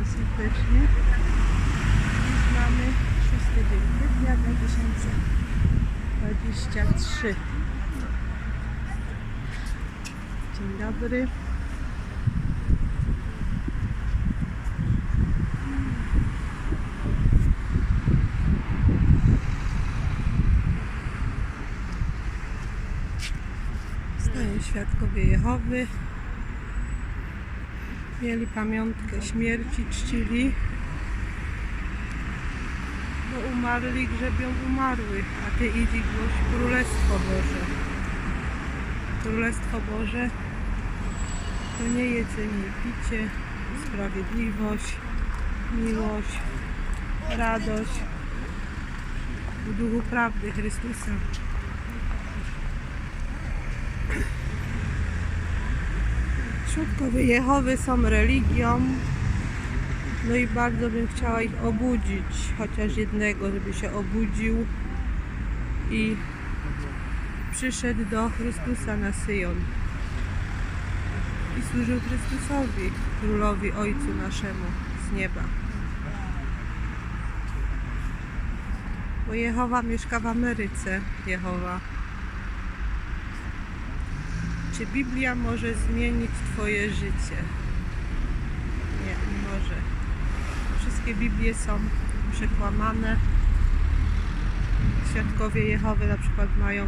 Witam. Dziś mamy 6 dzień kwietnia 2023. Dzień dobry. Stoją świadkowie Jehowy. Mieli pamiątkę śmierci, czcili. Bo umarli grzebią umarłych, a ty idź głoś Królestwo Boże. Królestwo Boże to nie jedzenie picie, sprawiedliwość, miłość, radość w duchu prawdy Chrystusa. Świadkowie Jehowy są religią. No i bardzo bym chciała ich obudzić, chociaż jednego, żeby się obudził i przyszedł do Chrystusa na Syjon i służył Chrystusowi, Królowi Ojcu naszemu z nieba. Bo Jehowa mieszka w Ameryce, Jehowa. Biblia może zmienić Twoje życie? Nie, nie może. Wszystkie Biblie są przekłamane. Świadkowie Jehowy na przykład mają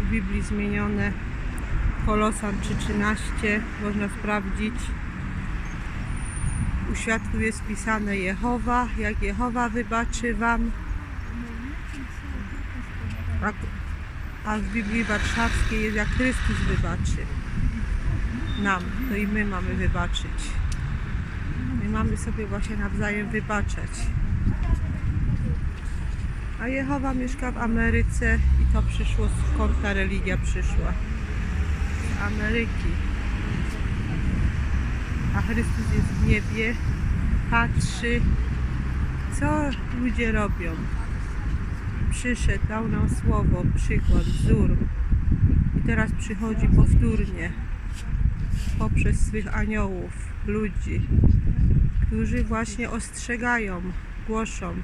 w Biblii zmienione Kolosan 3.13, można sprawdzić. U świadków jest pisane Jehowa, jak Jehowa wybaczy Wam. A a w Biblii Warszawskiej jest jak Chrystus wybaczy nam, to i my mamy wybaczyć. My mamy sobie właśnie nawzajem wybaczać. A Jehowa mieszka w Ameryce i to przyszło skąd ta religia przyszła. Z Ameryki. A Chrystus jest w niebie, patrzy, co ludzie robią przyszedł, dał nam słowo, przykład, wzór. I teraz przychodzi powtórnie poprzez swych aniołów, ludzi, którzy właśnie ostrzegają, głoszą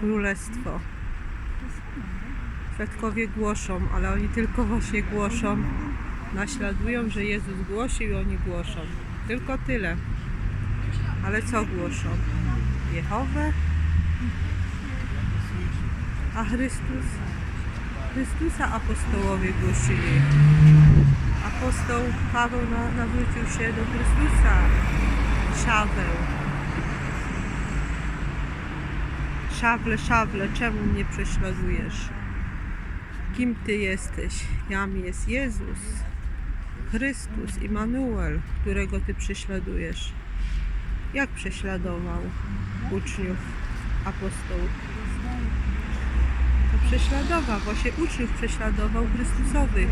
królestwo. Świadkowie głoszą, ale oni tylko właśnie głoszą, naśladują, że Jezus głosił i oni głoszą. Tylko tyle. Ale co głoszą? Jehowę? A Chrystus, Chrystusa apostołowie głosili. Apostoł Paweł na- nawrócił się do Chrystusa. Szaweł. Szawle, szawle, czemu mnie prześladujesz? Kim Ty jesteś? Jam jest Jezus, Chrystus, Immanuel, którego Ty prześladujesz. Jak prześladował uczniów apostołów? Prześladował, właśnie uczniów prześladował Chrystusowych.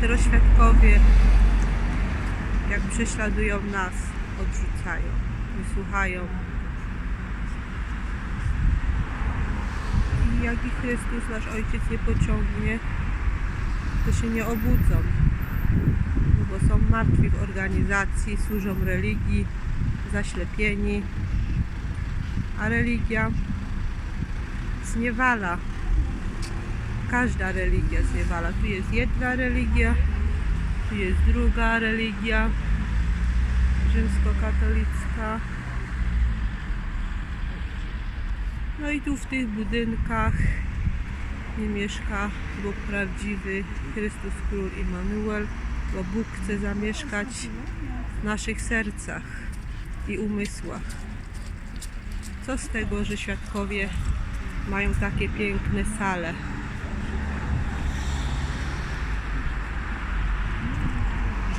Teraz świadkowie, jak prześladują nas, odrzucają, nie słuchają. I jak ich Chrystus, nasz Ojciec, nie pociągnie, to się nie obudzą. Bo są martwi w organizacji, służą religii, zaślepieni. A religia zniewala każda religia zniewala. Tu jest jedna religia, tu jest druga religia rzymskokatolicka. No i tu w tych budynkach nie mieszka Bóg prawdziwy, Chrystus Król Immanuel, bo Bóg chce zamieszkać w naszych sercach i umysłach. Co z tego, że świadkowie mają takie piękne sale?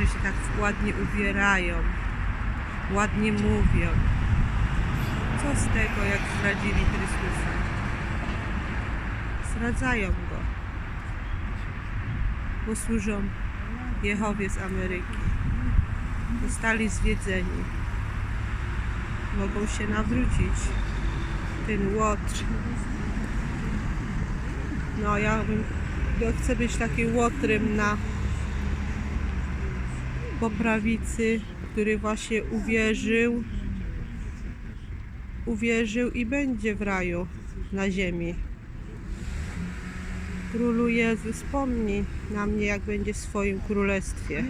Się tak ładnie ubierają, ładnie mówią. Co z tego, jak zdradzili Chrystusa? Zdradzają Go, bo służą Jehowie z Ameryki. Zostali zwiedzeni. Mogą się nawrócić. Ten łotr. No ja bym, chcę być takim łotrem na po prawicy, który właśnie uwierzył uwierzył i będzie w raju na ziemi. Królu Jezu, wspomnij na mnie, jak będzie w swoim królestwie.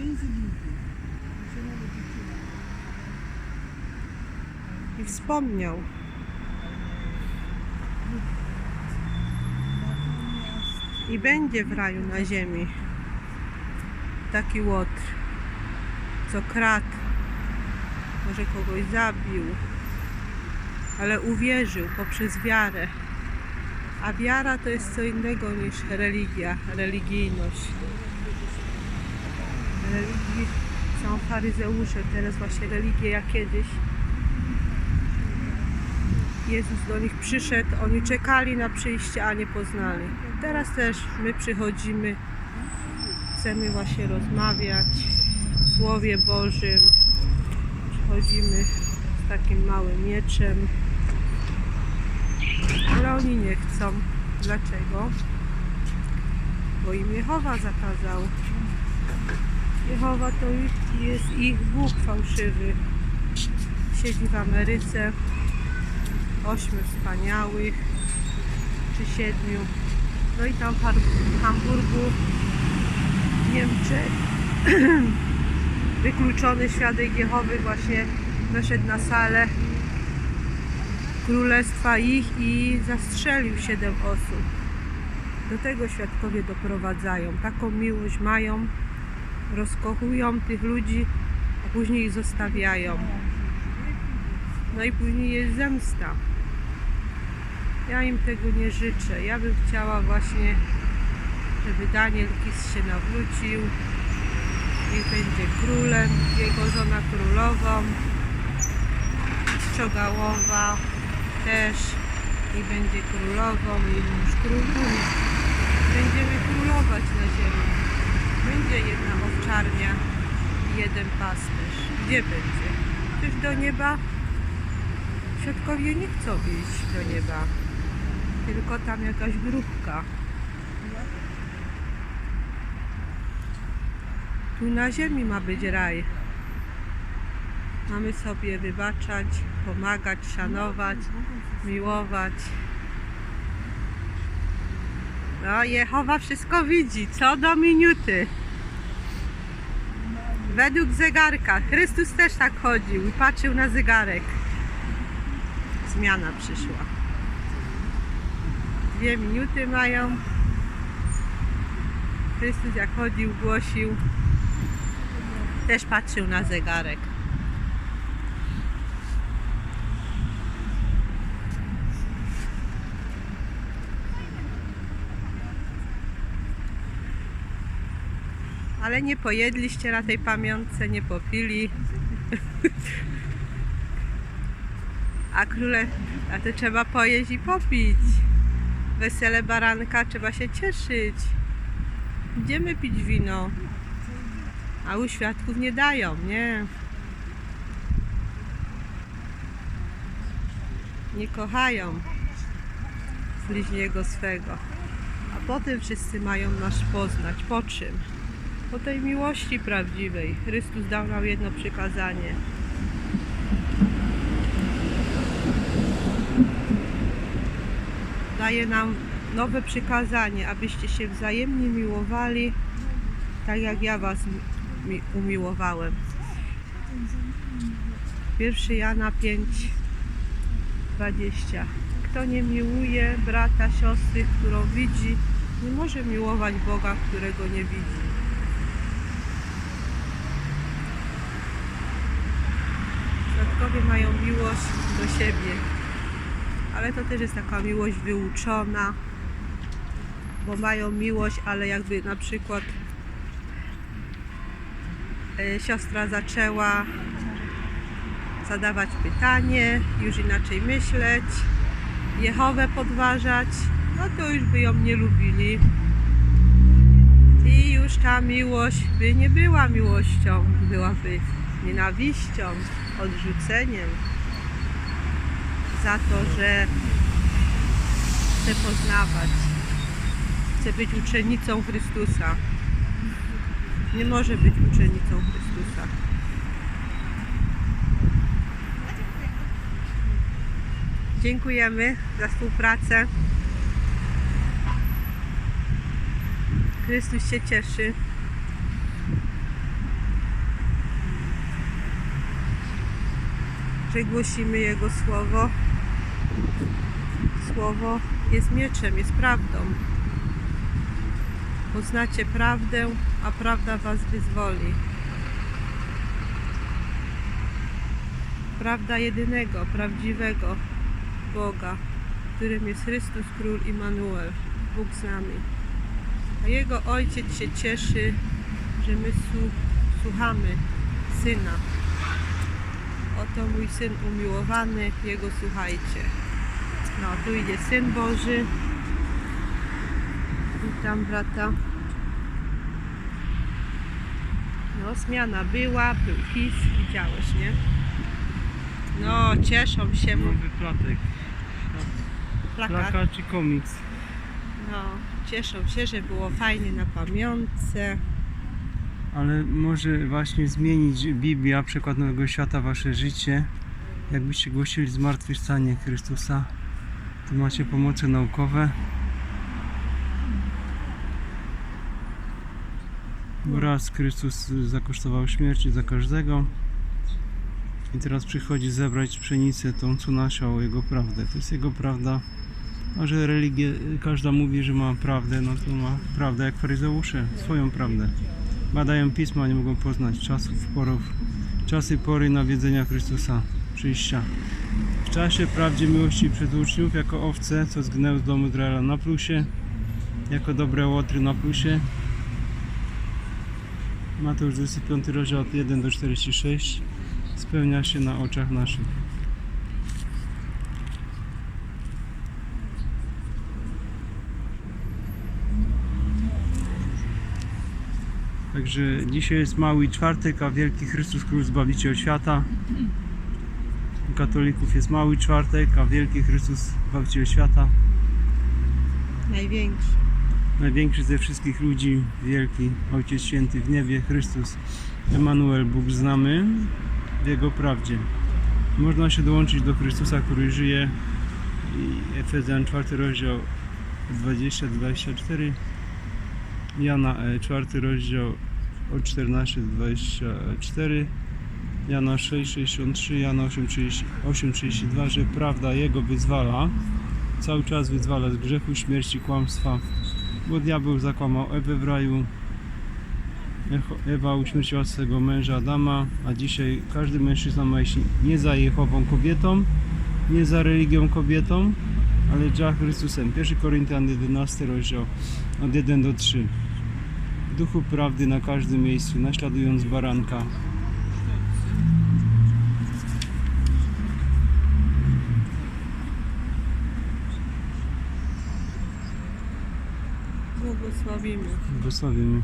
I wspomniał. I będzie w raju na ziemi taki łotr, co kradł, może kogoś zabił, ale uwierzył poprzez wiarę. A wiara to jest co innego niż religia, religijność. Religii są faryzeusze, teraz właśnie religie jak kiedyś. Jezus do nich przyszedł, oni czekali na przyjście, a nie poznali. Teraz też my przychodzimy, chcemy właśnie rozmawiać Słowie Bożym. Przychodzimy z takim małym mieczem, ale oni nie chcą. Dlaczego? Bo im Jehowa zakazał. Jehowa to jest ich Bóg fałszywy. Siedzi w Ameryce. Ośmiu wspaniałych, czy siedmiu. No i tam w Hamburgu, w Niemczech, wykluczony świadek Jehowy właśnie weszedł na salę królestwa ich i zastrzelił siedem osób. Do tego świadkowie doprowadzają. Taką miłość mają, rozkochują tych ludzi, a później ich zostawiają. No i później jest zemsta. Ja im tego nie życzę. Ja bym chciała właśnie, żeby Daniel Kis się nawrócił. Niech będzie królem, jego żona królową. Strzogałowa też i będzie królową i mąż królową. Będziemy królować na ziemi. Będzie jedna owczarnia i jeden pasterz. Gdzie będzie? Przecież do nieba świadkowie nie chcą iść do nieba. Tylko tam jakaś grupka. Tu na ziemi ma być raj. Mamy sobie wybaczać, pomagać, szanować, miłować. No, Jehowa wszystko widzi, co do minuty. Według zegarka. Chrystus też tak chodził i patrzył na zegarek. Zmiana przyszła. Dwie minuty mają. Chrystus jak chodził, głosił, też patrzył na zegarek. Ale nie pojedliście na tej pamiątce, nie popili. A króle, a to trzeba pojeść i popić. Wesele baranka trzeba się cieszyć. Idziemy pić wino. A u świadków nie dają, nie. Nie kochają bliźniego swego. A potem wszyscy mają nas poznać. Po czym? Po tej miłości prawdziwej. Chrystus dał nam jedno przykazanie. Daje nam nowe przykazanie, abyście się wzajemnie miłowali, tak jak ja was mi- umiłowałem. 1 Jana 5, 20. Kto nie miłuje brata, siostry, którą widzi, nie może miłować Boga, którego nie widzi. Świadkowie mają miłość do siebie, ale to też jest taka miłość wyuczona, bo mają miłość, ale jakby na przykład siostra zaczęła zadawać pytanie, już inaczej myśleć, Jehowę podważać, no to już by ją nie lubili. I już ta miłość by nie była miłością, byłaby nienawiścią, odrzuceniem za to, że chce poznawać, chce być uczennicą Chrystusa. Nie może być uczennicą Chrystusa. Dziękujemy za współpracę. Chrystus się cieszy. że głosimy Jego Słowo. Słowo jest mieczem, jest prawdą. Poznacie prawdę, a prawda Was wyzwoli. Prawda jedynego, prawdziwego Boga, którym jest Chrystus Król Immanuel, Bóg z nami. A Jego Ojciec się cieszy, że my słuchamy Syna. Oto mój Syn umiłowany, Jego słuchajcie. No, tu idzie Syn Boży. Witam brata. No, zmiana była, był PiS, widziałeś, nie? No, cieszą się, bo Nowy platek. plakat. Plaka czy komiks? No, cieszą się, że było fajnie na pamiątce. Ale może właśnie zmienić Biblia, przykład Nowego Świata, wasze życie. Jakbyście głosili zmartwychwstanie Chrystusa, to macie pomoce naukowe. Raz Chrystus zakosztował śmierci za każdego. I teraz przychodzi zebrać pszenicę, tą co nasiał Jego prawdę. To jest Jego prawda. A że religia, każda mówi, że ma prawdę, no to ma prawdę jak faryzeusze, swoją prawdę. Badają pisma, nie mogą poznać czasów, porów, czasy pory nawiedzenia Chrystusa, przyjścia. W czasie prawdzie miłości przez uczniów, jako owce, co zgnęły z domu Izraela na plusie, jako dobre łotry na plusie. Mateusz 25 rozdział od 1 do 46 spełnia się na oczach naszych. Także dzisiaj jest mały czwartek, a wielki Chrystus Król Zbawiciel świata. U katolików jest mały czwartek, a wielki Chrystus Zbawiciel świata. Największy. Największy ze wszystkich ludzi, wielki Ojciec Święty w niebie, Chrystus, Emanuel, Bóg znamy w Jego prawdzie. Można się dołączyć do Chrystusa, który żyje. I Efezjan 4 rozdział 20-24 Jana e, 4 rozdział od 14 do 24 Jana 6, 63, Jana 8, 30 8, 32, że prawda Jego wyzwala. Cały czas wyzwala z grzechu, śmierci, kłamstwa bo diabeł zakłamał Ewę w raju Ewa uśmierciła swego męża Adama, a dzisiaj każdy mężczyzna ma iść nie za Jehową kobietą, nie za religią kobietą, ale za Chrystusem. 1 Koryntian 11 rozdział od 1 do 3. W duchu prawdy na każdym miejscu, naśladując baranka. Błogosławimy. Błogosławimy.